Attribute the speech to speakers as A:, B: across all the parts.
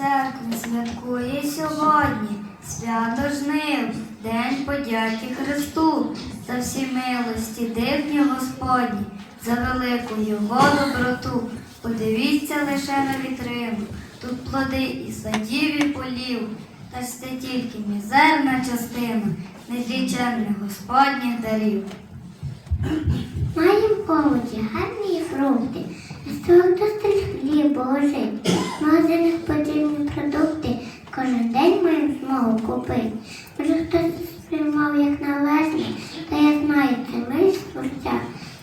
A: церкви святкує сьогодні, свято жнив, День подяки Христу, за всі милості дивні Господні, за велику його доброту. Подивіться лише на вітрину, тут плоди і садів, і полів, та ж це тільки мізерна частина незліченних Господніх дарів.
B: Маємо овочі, гарні фрукти, хлібу лежить. В магазинах потрібні продукти, кожен день маємо змогу купити. Може хтось сприймав як належне, та я знаю, це милість творця,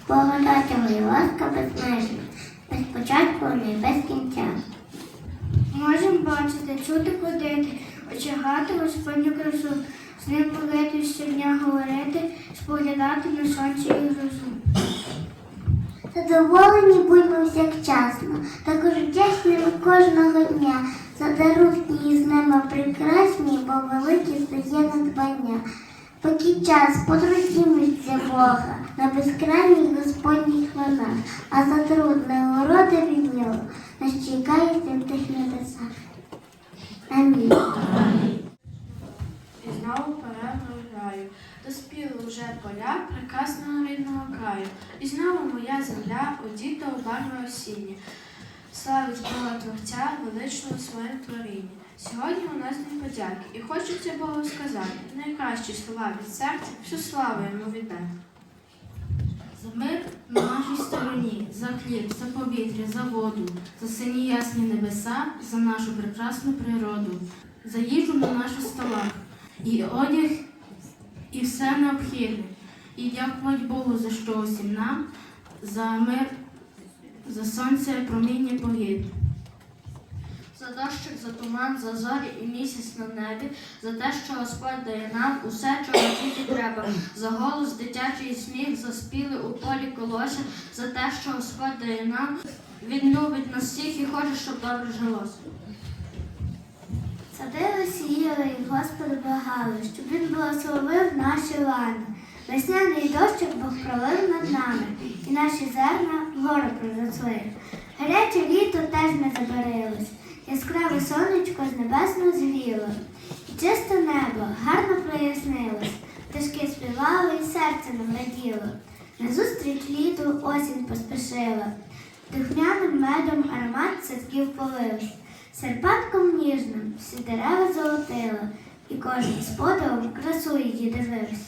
B: благодать його і ласка безмежна, без початку і без кінця. Можемо бачити, чути, ходити, очагати Господню красу, з ним молити щодня говорити, споглядати на сонці і грозу. Задоволені будьмо всякчасно, також вдячними кожного дня, за дарунки з ними прекрасні, бо великі стає надбання. Поки час потрудімиться Бога на безкрайній Господній хвилах, а за трудне уроди від нього нас чекає тих небесах. Амінь.
C: І знову пора граю, доспіли вже поля прекрасного рідного краю. І знову моя земля одіта у барви осінні. Славить Бога Творця величного своїм творінні. Сьогодні у нас день подяки, і хочеться Богу сказати найкращі слова від серця, всю славу йому віддай.
D: За мир на нашій стороні, за хліб, за повітря, за воду, за сині ясні небеса, за нашу прекрасну природу, за їжу на наших столах, і одяг, і все необхідне. І дякувати Богу за що усім нам, за мир, за сонце, проміння погід. За дощик, за туман, за зорі і місяць на небі, за те, що Господь дає нам усе, чого тільки треба, за голос, дитячий сміх, за співи у полі колося, за те, що Господь дає нам, Він нас всіх і хоче, щоб добре жилося.
B: Сіяли і Господа благали, щоб він благословив наші лани. Весняний дощик Бог пролив над нами, і наші зерна вгору проросли. Гаряче літо теж не забарилось, яскраве сонечко з небесно згріло. І чисте небо гарно прояснилось, пташки співали і серце нам раділо. Назустріч літу осінь поспішила, духмяним медом аромат садків полив. Серпатком ніжним всі дерева золотила, і кожен з подивом красу її дивився.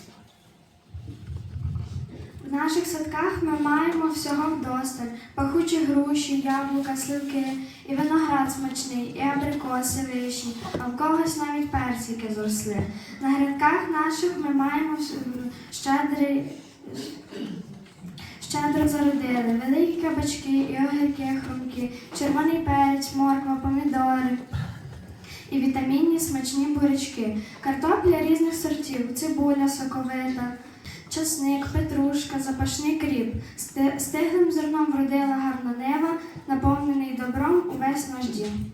C: В наших садках ми маємо всього вдосталь, пахучі груші, яблука, сливки, і виноград смачний, і абрикоси вишні, а в когось навіть персики зросли. На грядках наших ми маємо щедрий. Щедро зародили великі кабачки і огірки, хрумки, червоний перець, морква, помідори і вітамінні смачні бурячки, картопля різних сортів, цибуля соковита, часник, петрушка, запашний кріп. Стиглим зерном вродила гарна нева, наповнений добром увесь наш дім.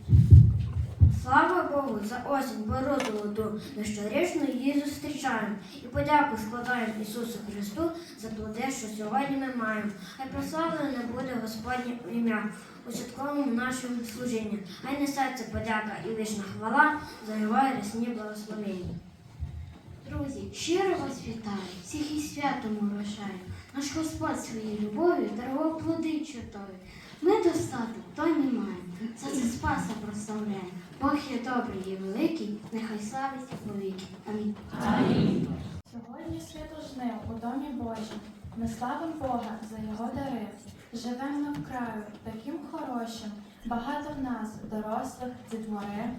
A: Слава Богу, за осінь бору золоту, ми щорічно її зустрічаємо і подяку складаємо Ісусу Христу за плоди, що сьогодні ми маємо. Хай прославлене буде Господнє ім'я у святковому нашому служінні. Хай несеться подяка і вічна хвала за його рясні благословення.
D: Друзі, щиро вас вітаю, всіх із святом урожаю. Наш Господь своєю любов'ю дарував плоди чудові. Ми достаток, то й не маємо. За це Спаса прославляє, Бог є добрий і великий, нехай славиться повіки. Амінь.
C: Сьогодні свято жнив у домі Божім. Ми славимо Бога за його дари. Живемо на краю таким хорошим, багато в нас, дорослих, дітвори.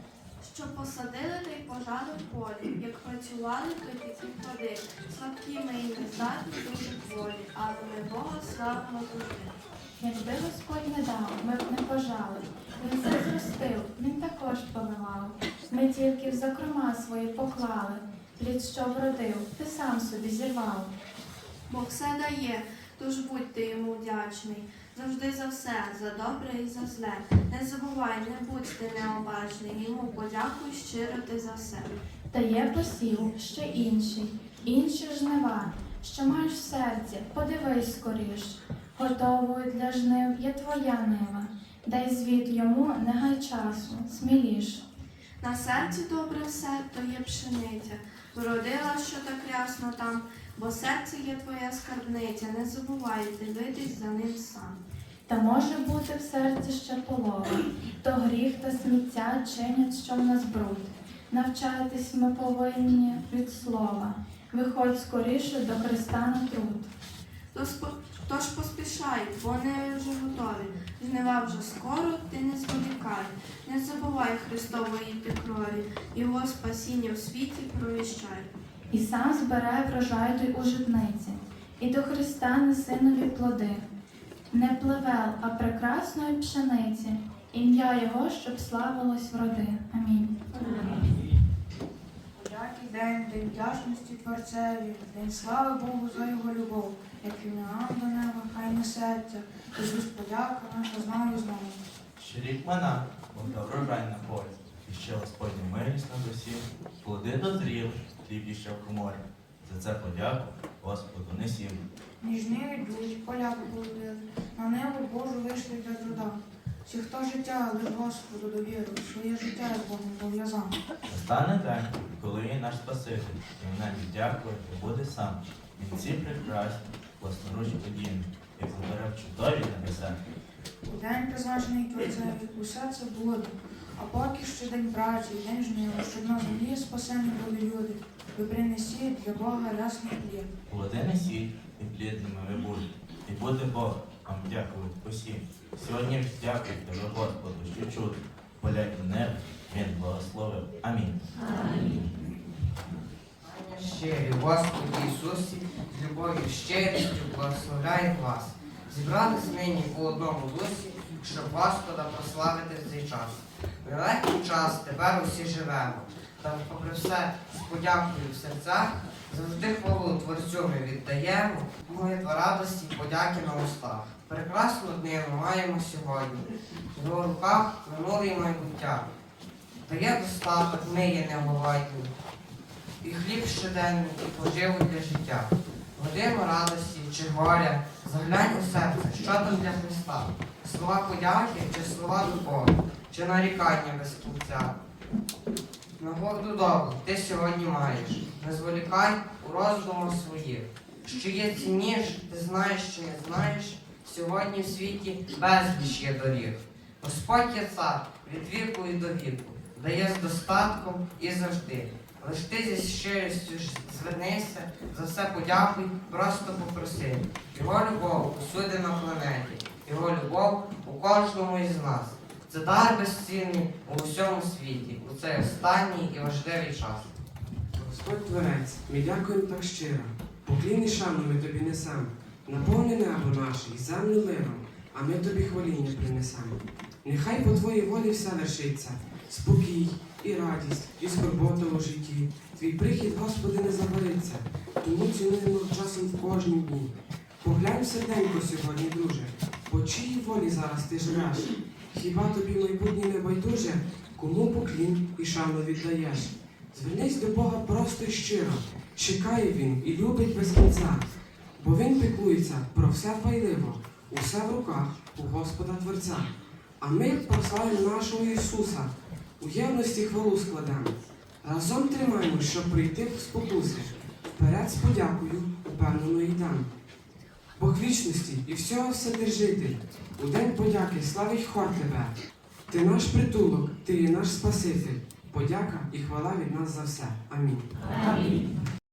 C: Що посадили та й пожали в полі, як працювали, то й плоди. Слабкі ми і нездатні дуже волі, але ми Бога славимо завжди. Якби Господь не дав, ми б не пожали. Він все зростив, він також поливав. Ми тільки в закрома свої поклали. Плід, що вродив, ти сам собі зірвав. Бог все дає, тож будьте йому вдячний. Завжди за все, за добре і за зле. Не забувай, не будь ти необачний. Йому подякуй щиро ти за все. Дає посів ще інший, інші жнива, що маєш в серці, подивись скоріш. Готовою для жнив є твоя нива. дай звіт йому, не гай часу, сміліш.
E: На серці добре все, то є пшениця. Вродила, що так рясно там, бо серце є твоя скарбниця. Не забувай дивитись за ним сам.
C: Та може бути в серці ще полова, то гріх та сміття чинять, що в нас бруд. Навчатись ми повинні від слова. Виходь скоріше до Христа на труд.
E: Тож, по- тож поспішай, вони вже готові. Жнива вже скоро, ти не зволікай. Не забувай Христової крові, Його спасіння в світі провіщай.
C: І сам збирай врожай той у житниці, і до Христа неси нові плоди. Не плевел, а прекрасної пшениці, ім'я Його, щоб славилось в роди. Амінь.
F: Подякий день, день вдячності Творцеві, день слави Богу за його любов, як він нам до неба, хай несеться, Ісус подяка наша знову і знову.
G: Ще рік мана, та врожай на полі, і ще Господня милість над усім, плоди дозріли, хліб іще в коморі. За це подяку Господу несім.
F: Ніжни йдуть, поля поплодили, на небо Божу вийшли для труда. Всі, хто життя, лиш Господу довірив, своє життя з Богом пов'язав.
G: Настане день, коли є наш Спаситель, і в небі дякує, і буде сам. Він ці прекрасні, власноруч подібні, як забере в чудові небеса.
F: У день призначений Творцеві, усе це буде. А поки ще день праці, день жнива, щоб на землі спасені були люди. Ви принесіть для Бога рясний плід.
G: Плоди несіть, і плідними ви будете. І буде Бог вам дякувати усім. Сьогодні ж дякуйте ви Господу, що чути. Поля і небо, Він благословив. Амінь.
H: Щирі, Господи Ісусі, з любов'ю щирістю благословляю вас. Зібрались нині у одному дусі, щоб Господа прославити в цей час. Нелегкий час тепер усі живемо, та попри все з подякою в серцях, завжди хвалу Творцю ми віддаємо, молитва радості подяки на устах. Прекрасну днину маємо сьогодні, в його руках минуле майбуття. Дає достаток, ми є неголодні і хліб щоденний, і поживу для життя. Годину радості чи горя, заглянь у серце, що там для Христа. Слова подяки чи слова любові, чи нарікання без кінця. На горду добу ти сьогодні маєш. Не зволікай у роздумах своїх. Що є цінніш, ти знаєш чи не знаєш, сьогодні в світі безліч є доріг. Господь є цар від віку і до віку, дає з достатком і завжди. Лиш ти зі щирістю звернися, за все подякуй, просто попроси. Його любов усюди на планеті, його любов у кожному із нас. Це дар безцінний у всьому світі, у цей останній і важливий час.
I: Господь Творець, ми дякуємо так щиро. Поклін шану ми тобі несем. Наповни небо наше і землю миром, а ми тобі хваління принесемо. Нехай по твоїй волі все вершиться, спокій і радість, і скорбота у житті. Твій прихід, Господи, не забариться, тому цінуємо часом в кожнім дні. Поглянь серденько сьогодні, друже, по чиїй волі зараз ти живеш. Хіба тобі майбутнє не байдуже, кому поклін і шану віддаєш? Звернись до Бога просто і щиро. Чекає він і любить без кінця, бо він піклується про все пайливо, усе в руках у Господа Творця. А ми прославимо нашого Ісуса, у євності хвалу складемо. Разом тримаємо, щоб прийти в спокуси. Вперед з подякою упевненої дам. Бог вічності і всього вседержитель, у день подяки славить хор тебе. Ти наш притулок, ти є наш Спаситель. Подяка і хвала від нас за все. Амінь.